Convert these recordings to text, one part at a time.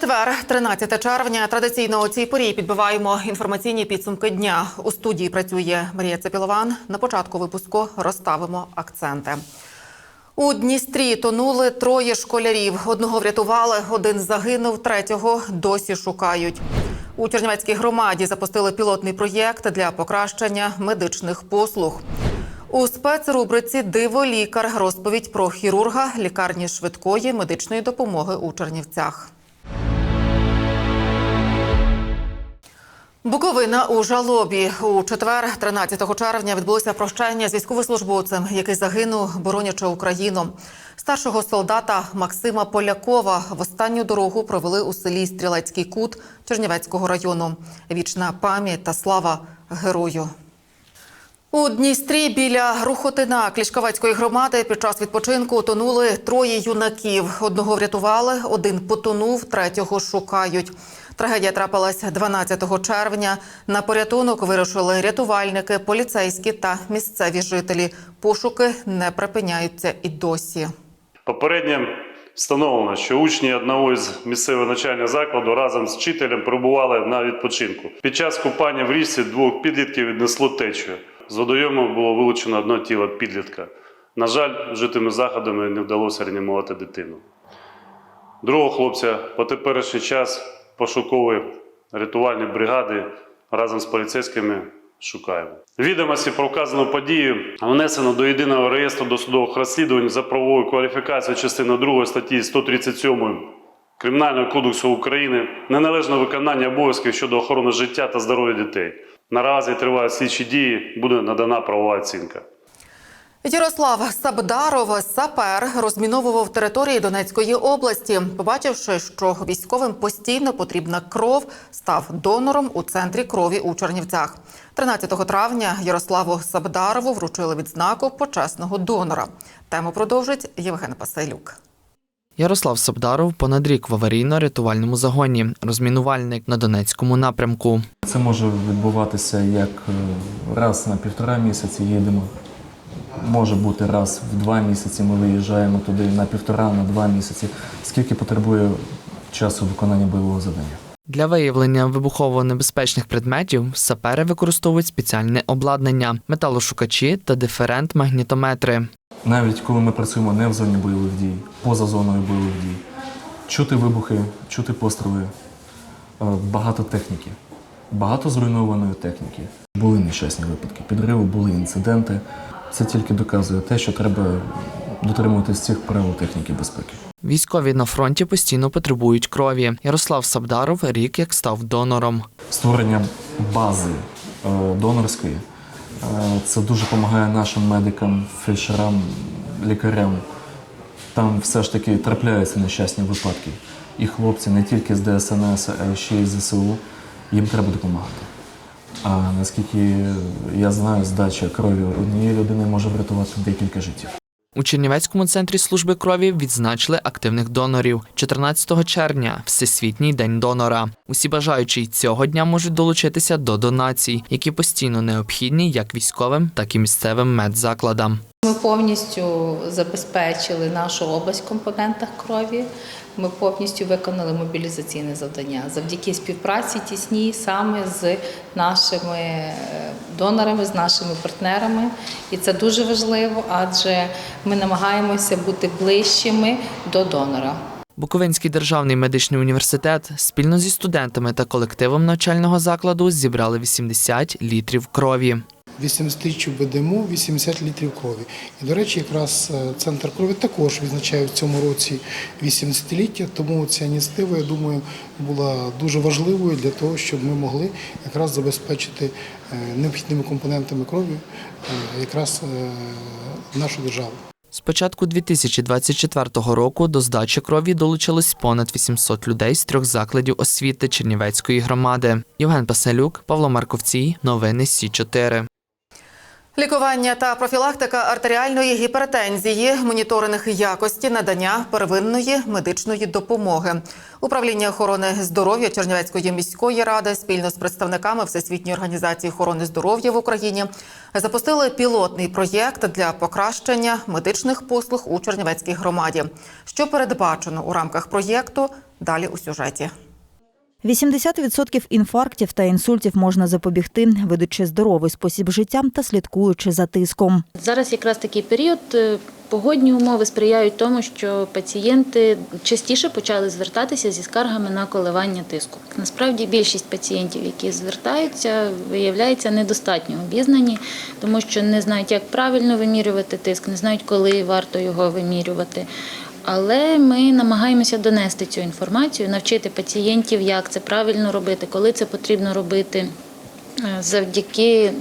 Четвер, 13 червня. Традиційно у цій порі підбиваємо інформаційні підсумки дня. У студії працює Марія Цепілован. На початку випуску розставимо акценти. У Дністрі тонули троє школярів. Одного врятували, один загинув, третього досі шукають. У Чернівецькій громаді запустили пілотний проєкт для покращення медичних послуг. У спецрубриці Диво лікар розповідь про хірурга лікарні швидкої медичної допомоги у Чернівцях. Буковина у жалобі у четвер, 13 червня, відбулося прощання з військовослужбовцем, який загинув, боронячи Україну. Старшого солдата Максима Полякова в останню дорогу провели у селі Стрілецький кут Чернівецького району. Вічна пам'ять та слава герою. У Дністрі біля Рухотина Клішковецької громади під час відпочинку тонули троє юнаків. Одного врятували, один потонув, третього шукають. Трагедія трапилась 12 червня. На порятунок вирушили рятувальники, поліцейські та місцеві жителі. Пошуки не припиняються і досі. Попередньо встановлено, що учні одного із місцевого навчального закладу разом з вчителем перебували на відпочинку. Під час купання в річці двох підлітків віднесло течію. З водойому було вилучено одне тіло підлітка. На жаль, вжитими заходами не вдалося реанімувати дитину. Другого хлопця по теперішній час пошукові рятувальні бригади разом з поліцейськими шукаємо. Відомості про вказану подію внесено до єдиного реєстру досудових розслідувань за правовою кваліфікацією частини 2 статті 137 Кримінального кодексу України неналежне виконання обов'язків щодо охорони життя та здоров'я дітей. Наразі тривають слідчі дії, буде надана правова оцінка. Ярослав Сабдаров, сапер, розміновував території Донецької області. Побачивши, що військовим постійно потрібна кров, став донором у центрі крові у Чернівцях. 13 травня Ярославу Сабдарову вручили відзнаку почесного донора. Тему продовжить Євген Паселюк. Ярослав Сабдаров понад рік в аварійно-рятувальному загоні, розмінувальник на Донецькому напрямку. Це може відбуватися як е, раз на півтора місяці їдемо. Може бути раз в два місяці ми виїжджаємо туди на півтора, на два місяці. Скільки потребує часу виконання бойового завдання? Для виявлення вибухово-небезпечних предметів сапери використовують спеціальне обладнання, металошукачі та диферент-магнітометри. Навіть коли ми працюємо не в зоні бойових дій, поза зоною бойових дій, чути вибухи, чути постріли, е, багато техніки, багато зруйнованої техніки. Були нещасні випадки, підриви, були інциденти. Це тільки доказує те, що треба дотримуватись цих правил техніки безпеки. Військові на фронті постійно потребують крові. Ярослав Сабдаров рік як став донором. Створення бази е, донорської е, це дуже допомагає нашим медикам, фельдшерам, лікарям. Там все ж таки трапляються нещасні випадки. І хлопці не тільки з ДСНС, а ще й з ЗСУ, їм треба допомагати. А наскільки я знаю, здача крові однієї людини може врятувати декілька життів. У Чернівецькому центрі служби крові відзначили активних донорів 14 червня, Всесвітній день донора. Усі бажаючі й цього дня можуть долучитися до донацій, які постійно необхідні як військовим, так і місцевим медзакладам. Ми повністю забезпечили нашу область в компонентах крові. Ми повністю виконали мобілізаційне завдання завдяки співпраці тісній саме з нашими е, донорами, з нашими партнерами. І це дуже важливо, адже ми намагаємося бути ближчими до донора. Буковинський державний медичний університет спільно зі студентами та колективом навчального закладу зібрали 80 літрів крові. 80-річчю БДМУ 80 літрів крові. І, до речі, якраз е, центр крові також відзначає в цьому році 80-ліття, тому ця ініціатива, я думаю, була дуже важливою для того, щоб ми могли якраз забезпечити е, необхідними компонентами крові е, якраз нашу державу. З початку 2024 року до здачі крові долучилось понад 800 людей з трьох закладів освіти Чернівецької громади. Євген Паселюк, Павло Марковцій, новини Сі 4 Лікування та профілактика артеріальної гіпертензії, моніторинг якості надання первинної медичної допомоги. Управління охорони здоров'я Чернівецької міської ради спільно з представниками Всесвітньої організації охорони здоров'я в Україні запустили пілотний проєкт для покращення медичних послуг у Чернівецькій громаді. Що передбачено у рамках проєкту, Далі у сюжеті. 80% інфарктів та інсультів можна запобігти, ведучи здоровий спосіб життя та слідкуючи за тиском. Зараз якраз такий період. е, Погодні умови сприяють тому, що пацієнти частіше почали звертатися зі скаргами на коливання тиску. Насправді більшість пацієнтів, які звертаються, виявляється недостатньо обізнані, тому що не знають, як правильно вимірювати тиск, не знають, коли варто його вимірювати. Але ми намагаємося донести цю інформацію, навчити пацієнтів, як це правильно робити, коли це потрібно робити. Е, Завдяки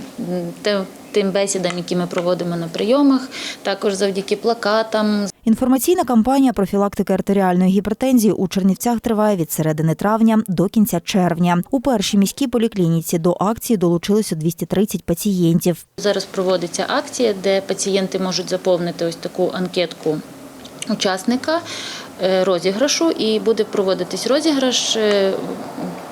тим бесідам, які ми проводимо на прийомах, також завдяки плакатам, Інформаційна кампанія профілактики артеріальної гіпертензії у Чернівцях триває від середини травня до кінця червня. У першій міській поліклініці до акції долучилося 230 пацієнтів. Зараз проводиться акція, де пацієнти можуть заповнити ось таку анкетку учасника е, розіграшу, і буде проводитись розіграш е,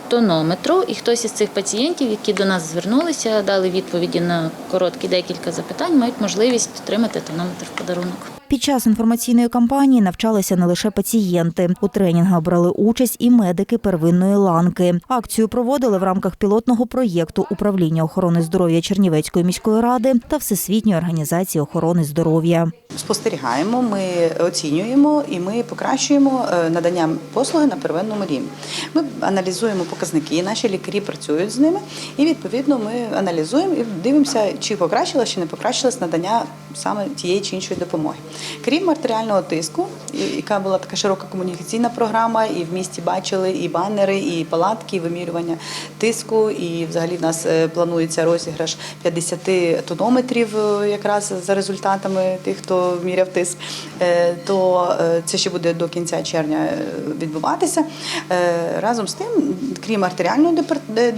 тонометру. І хтось із цих пацієнтів, які до нас звернулися, дали відповіді на короткі декілька запитань, мають можливість отримати тонометр в подарунок. Під час інформаційної кампанії навчалися не лише пацієнти. У тренінгах брали участь і медики первинної ланки. Акцію проводили в рамках пілотного проєкту управління охорони здоров'я Чернівецької міської ради та Всесвітньої організації охорони здоров'я. Спостерігаємо, ми оцінюємо і ми покращуємо е, надання послуги на первинному рівні. Ми аналізуємо показники, наші лікарі працюють з ними, і відповідно ми аналізуємо і дивимося, чи покращилось, чи не покращилось надання саме тієї чи іншої допомоги. Крім артеріального тиску, яка була така широка комунікаційна програма, і в місті бачили і банери, і палатки, і вимірювання тиску. І взагалі в нас е, планується розіграш 50 тонометрів, е, якраз за результатами тих, хто міряв тиск. Е, То це ще буде до кінця червня відбуватися. Разом з тим, крім артеріальної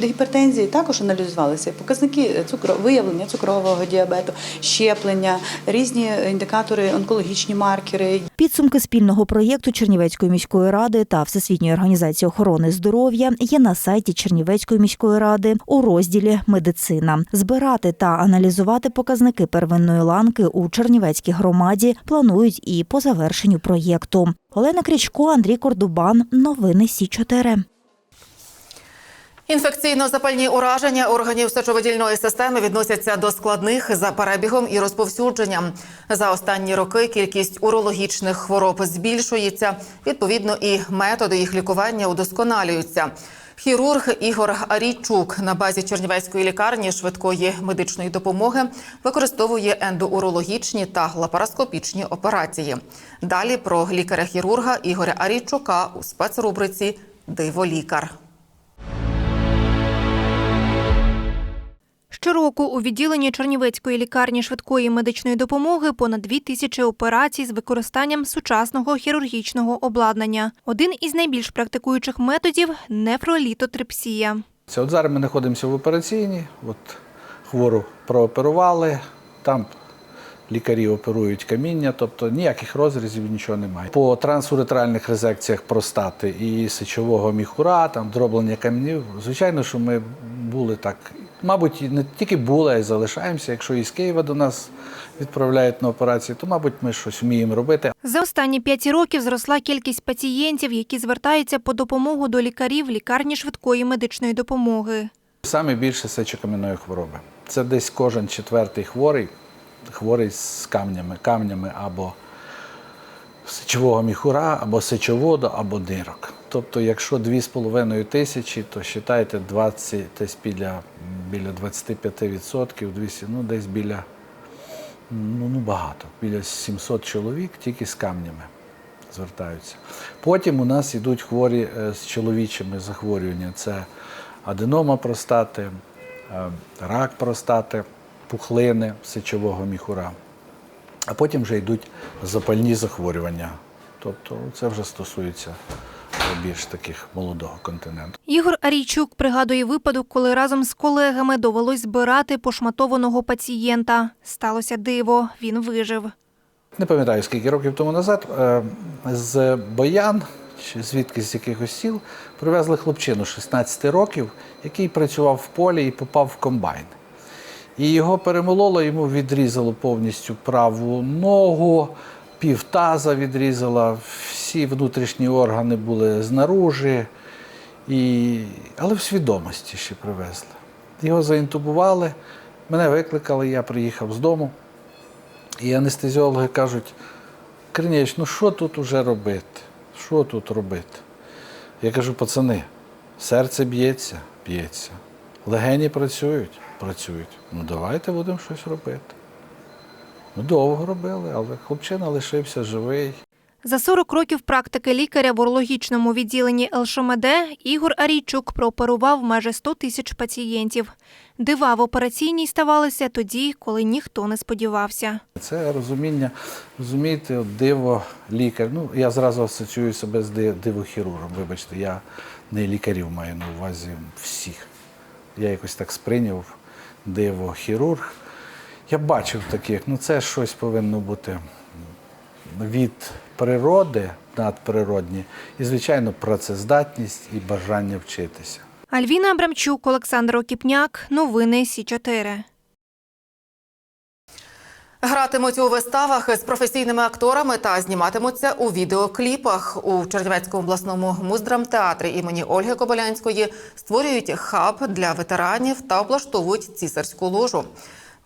гіпертензії, також аналізувалися показники цукро, виявлення цукрового діабету, щеплення, різні індикатори, онкологічні маркери, Підсумки спільного проєкту Чернівецької міської ради та Всесвітньої організації охорони здоров'я є на сайті Чернівецької міської ради у розділі Медицина. Збирати та аналізувати показники первинної ланки у Чернівецькій громаді планують і по завершенню проєкту. Олена Крічко, Андрій Кордубан. Новини Сі 4 Інфекційно-запальні ураження органів сечовидільної системи відносяться до складних за перебігом і розповсюдженням. За останні роки кількість урологічних хвороб збільшується. Відповідно, і методи їх лікування удосконалюються. Хірург Ігор Арійчук на базі Чернівецької лікарні швидкої медичної допомоги використовує ендоурологічні та лапароскопічні операції. Далі про лікаря-хірурга Ігоря Арійчука у спецрубриці Диво лікар. Щороку у відділенні Чернівецької лікарні швидкої медичної допомоги понад дві тисячі операцій з використанням сучасного хірургічного обладнання. Один із найбільш практикуючих методів нефролітотрипсія. Це от зараз ми знаходимося в операційній, от хвору прооперували, там лікарі оперують каміння, тобто ніяких розрізів, нічого немає. По трансуретральних резекціях простати і сечового міхура, там дроблення камінів, звичайно, що ми були так. Мабуть, не тільки були, а й залишаємося. Якщо із Києва до нас відправляють на операції, то, мабуть, ми щось вміємо робити. За останні п'ять років зросла кількість пацієнтів, які звертаються по допомогу до лікарів лікарні швидкої медичної допомоги. Саме більше сечокам'яної хвороби. Це десь кожен четвертий хворий, хворий з камнями, камнями або сечового міхура, або сечоводу, або дирок. Тобто, якщо 2,5 тисячі, то вважайте 20, десь біля, біля 25%, 200, ну десь біля, ну, ну багато, біля 700 чоловік тільки з камнями звертаються. Потім у нас йдуть хворі е, з чоловічими захворюваннями. Це аденома простати, е, рак простати, пухлини сечового міхура. А потім вже йдуть запальні захворювання. Тобто це вже стосується більш таких молодого континенту. Ігор Арійчук пригадує випадок, коли разом з колегами довелось збирати пошматованого пацієнта. Сталося диво, він вижив. Не пам'ятаю, скільки років тому назад е, з Боян, чи звідки з якихось сіл, привезли хлопчину 16 років, який працював в полі і попав в комбайн. І його перемололо, йому відрізало повністю праву ногу, півтаза відрізала, всі внутрішні органи були знаружи, і... але в свідомості ще привезли. Його заінтубували, мене викликали, я приїхав з дому. І анестезіологи кажуть, Корнієвич, ну що тут уже робити? Що тут робити? Я кажу, пацани, серце б'ється, б'ється. Легені працюють, працюють. Ну давайте будемо щось робити. Ну, довго робили, але хлопчина лишився живий. За 40 років практики лікаря в урологічному відділенні ЛШМД Ігор Арійчук прооперував майже 100 тисяч пацієнтів. Дива в операційній ставалися тоді, коли ніхто не сподівався. Це розуміння, розумієте, диво лікар. Ну, я зразу асоціюю себе з дивохірургом. Вибачте, я не лікарів маю на увазі всіх. Я якось так сприйняв диво-хірург. Я бачив таких, ну це щось повинно бути від природи надприродні і, звичайно, працездатність і бажання вчитися. Альвіна Абрамчук, Олександр Окіпняк. Новини Сі 4 Гратимуть у виставах з професійними акторами та зніматимуться у відеокліпах. У Чернівецькому обласному муздрамтеатрі імені Ольги Кобилянської створюють хаб для ветеранів та облаштовують цісарську ложу.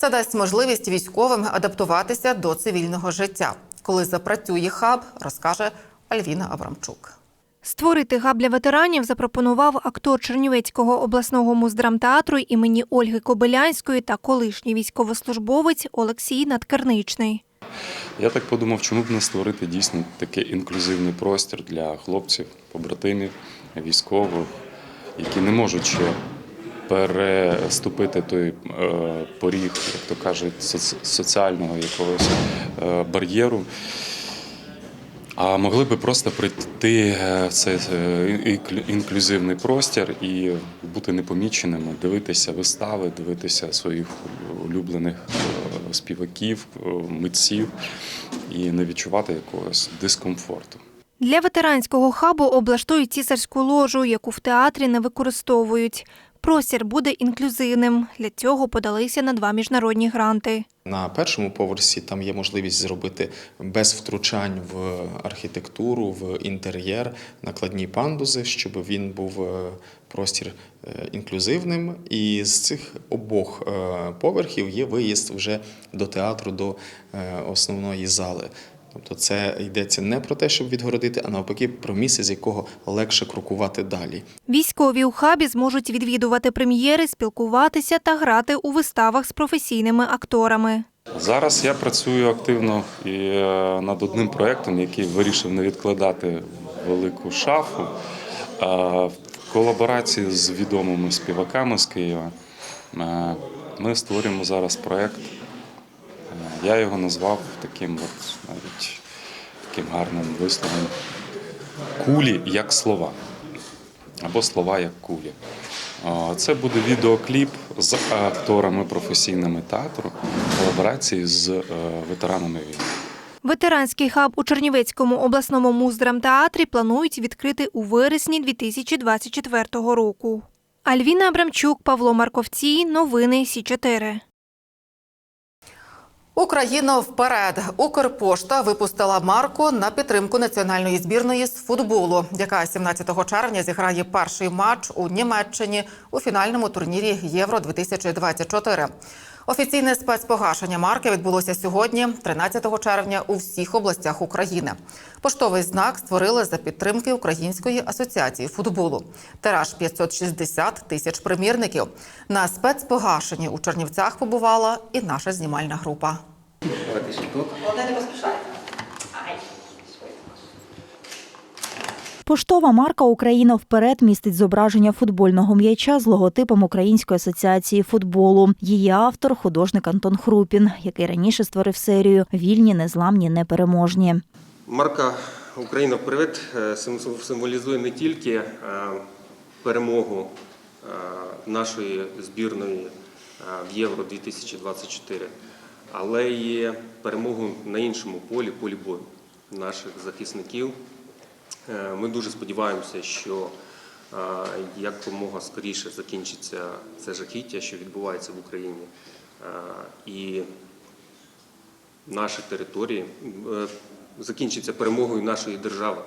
Це дасть можливість військовим адаптуватися до цивільного життя. Коли запрацює хаб, розкаже Альвіна Абрамчук. Створити габ для ветеранів запропонував актор Чернівецького обласного муздрамтеатру імені Ольги Кобилянської та колишній військовослужбовець Олексій Надкерничний. Я так подумав, чому б не створити дійсно такий інклюзивний простір для хлопців, побратимів, військових, які не можуть ще переступити той е, поріг, як то кажуть, соціального якогось е, бар'єру. А могли би просто прийти е, в цей інклюзивний простір і бути непоміченими, дивитися вистави, дивитися своїх улюблених співаків, митців і не відчувати якогось дискомфорту. Для ветеранського хабу облаштують цісарську ложу, яку в театрі не використовують. Простір буде інклюзивним. Для цього подалися на два міжнародні гранти. На першому поверсі там є можливість зробити без втручань в архітектуру, в інтер'єр, накладні пандузи, щоб він був е, простір е, інклюзивним. І з цих обох е, поверхів є виїзд вже до театру, до основної зали. Тобто це йдеться не про те, щоб відгородити, а навпаки про місце, з якого легше крокувати далі. Військові у хабі зможуть відвідувати прем'єри, спілкуватися та грати у виставах з професійними акторами. Зараз я працюю активно і е, над одним проєктом, який вирішив не відкладати велику шафу. В колаборації з відомими співаками з Києва е, ми створюємо зараз проєкт. Е, Я його назвав таким от навіть таким гарним висловом кулі як слова. Або слова як кулі. Е, Це буде відеокліп з акторами професійними театру в колаборації з е, ветеранами війни. Ветеранський хаб у Чернівецькому обласному муздрамтеатрі планують відкрити у вересні 2024 року. Альвіна Абрамчук, Павло Марковці. Новини Сі 4 Україна вперед. Укрпошта випустила марку на підтримку національної збірної з футболу, яка 17 червня зіграє перший матч у Німеччині у фінальному турнірі Євро 2024 Офіційне спецпогашення марки відбулося сьогодні, 13 червня, у всіх областях України. Поштовий знак створили за підтримки Української асоціації футболу. Тираж 560 тисяч примірників. На спецпогашенні у Чернівцях побувала і наша знімальна група. Поштова марка Україна вперед містить зображення футбольного м'яча з логотипом Української асоціації футболу. Її автор художник Антон Хрупін, який раніше створив серію Вільні, незламні, непереможні. Марка Україна вперед е, символізує не тільки е, перемогу е, нашої збірної в Євро 2024, але й перемогу на іншому полі, полі бою наших захисників. Е, Ми дуже сподіваємося, що е, якомога скоріше закінчиться це жахіття, що відбувається в Україні. Е, І наші території закінчиться перемогою нашої держави.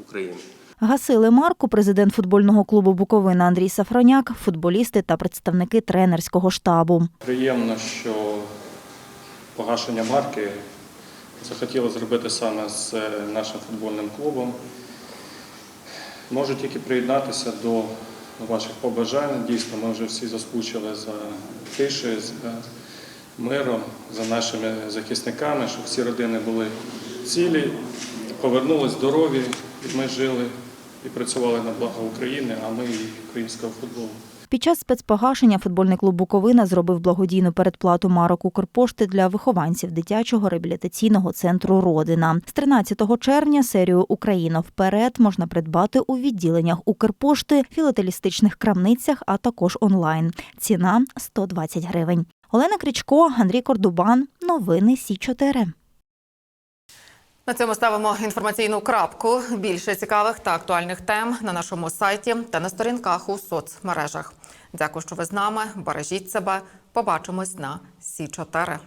України. Гасили марку президент футбольного клубу Буковина Андрій Сафроняк, футболісти та представники тренерського штабу. Приємно, що погашення марки захотіли зробити саме з е, нашим футбольним клубом. Можу тільки приєднатися до ваших побажань. Дійсно, ми вже всі заскучили за тишею, за миром, за нашими захисниками, щоб всі родини були цілі, повернулись здорові, і ми жили і працювали на благо України, а ми і українського футболу. Під час спецпогашення футбольний клуб Буковина зробив благодійну передплату марок Укрпошти для вихованців дитячого реабілітаційного центру Родина. З 13 червня серію Україна вперед можна придбати у відділеннях Укрпошти, філателістичних крамницях, а також онлайн. Ціна 120 гривень. Олена Крічко, Андрій Кордубан. Новини Сі 4 На цьому ставимо інформаційну крапку. Більше цікавих та актуальних тем на нашому сайті та на сторінках у соцмережах. Дякую, що ви з нами. Бережіть себе. Побачимось на Сі 4